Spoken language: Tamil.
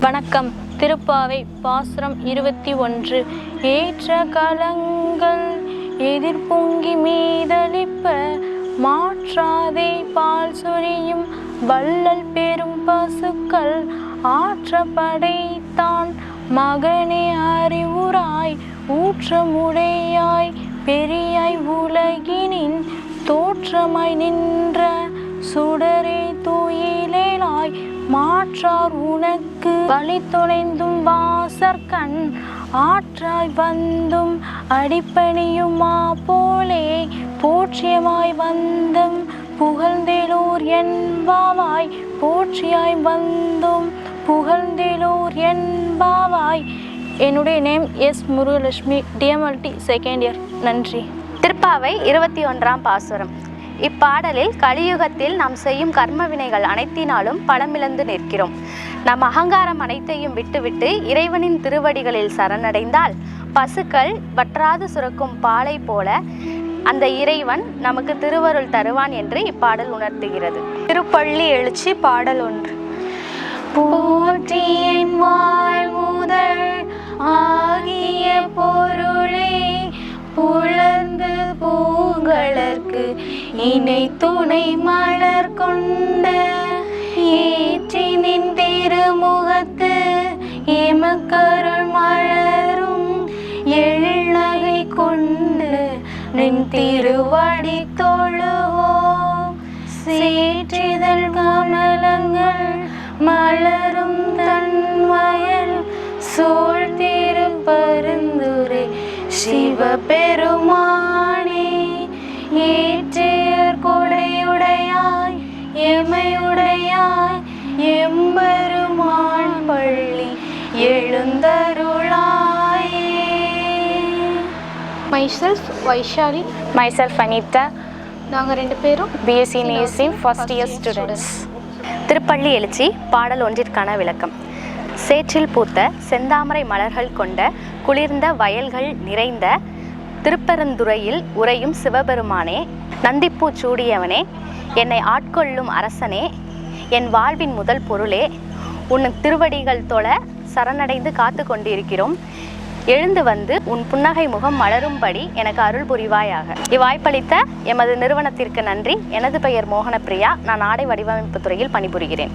வணக்கம். திருப்பாவை பாசுரம் இருபத்தி ஒன்று. ஏற்ற கலங்கள் எதிர்பொங்கி மீதளிப்ப மாற்றாதே பால் சொரியும் வள்ளல் பெரும் பசுக்கள். ஆற்ற படைத்தான் மகனே அறிவுராய் ஊற்றமுடையாய் பெரியாய் உலகினின் தோற்றமாய் நின்ற சுடரே. மாற்றார் உனக்கு வழி தொலைந்தும் வாசற்கண் ஆற்றாய் வந்தும் அடிப்பணியுமா போலே போற்றியமாய் வந்தும் புகழ்ந்திலூர் என்பாவாய் போற்றியாய் வந்தும் புகழ்ந்திலூர் என்பாவாய். என்னுடைய name S Murugalakshmi DMLT second year. நன்றி. திருப்பாவை இருபத்தி ஒன்றாம் பாசுரம். இப்பாடலில் கலியுகத்தில் நாம் செய்யும் கர்ம வினைகள் அனைத்தினாலும் பலமிழந்து நிற்கிறோம். நம் அகங்காரம் அனைத்தையும் விட்டுவிட்டு இறைவனின் திருவடிகளில் சரணடைந்தால் பசுக்கள் வற்றாது சுரக்கும் பாலை போல அந்த இறைவன் நமக்கு திருவருள் தருவான் என்று இப்பாடல் உணர்த்துகிறது. திருப்பள்ளி எழுச்சி பாடல் ஒன்று. போற்றியன் வாழ்முதல் பூங்கலர்க்கு இணை துணை மலர் கொண்ட ஏற்றினின் திருமுகத்து எமக்கருள் மலரும் எழில்நகை கொண்டு நின் திருவடி தொழுவோம் சேற்றிதழ் கமலங்கள் மலரும் தன் வயல் சூழ் திருப்பருந்துரை. சிவபெருமானே ஏ எழுந்தருளாயே மைசெல்ஃப் வைஷாலி மைசெல்ஃப் அனிதா நாங்கள் ரெண்டு பேரும் BSc nursing first year students Thiruppalli Ezhuchi பாடல் ஒன்றிற்கான விளக்கம். சேற்றில் பூத்த செந்தாமரை மலர்கள் கொண்ட குளிர்ந்த வயல்கள் நிறைந்த திருப்பரந்துறையில் உறையும் சிவபெருமானே நந்திப்பூ சூடியவனே என்னை ஆட்கொள்ளும் அரசனே என் வாழ்வின் முதல் பொருளே உன் திருவடிகள் தொழ சரணடைந்து காத்து கொண்டிருக்கிறோம். எழுந்து வந்து உன் புன்னகை முகம் மலரும்படி எனக்கு அருள் புரிவாயாக. இவ்வாய்ப்பளித்த எமது நிறுவனத்திற்கு நன்றி. எனது பெயர் மோகனப்பிரியா. நான் ஆடை வடிவமைப்பு துறையில் பணிபுரிகிறேன்.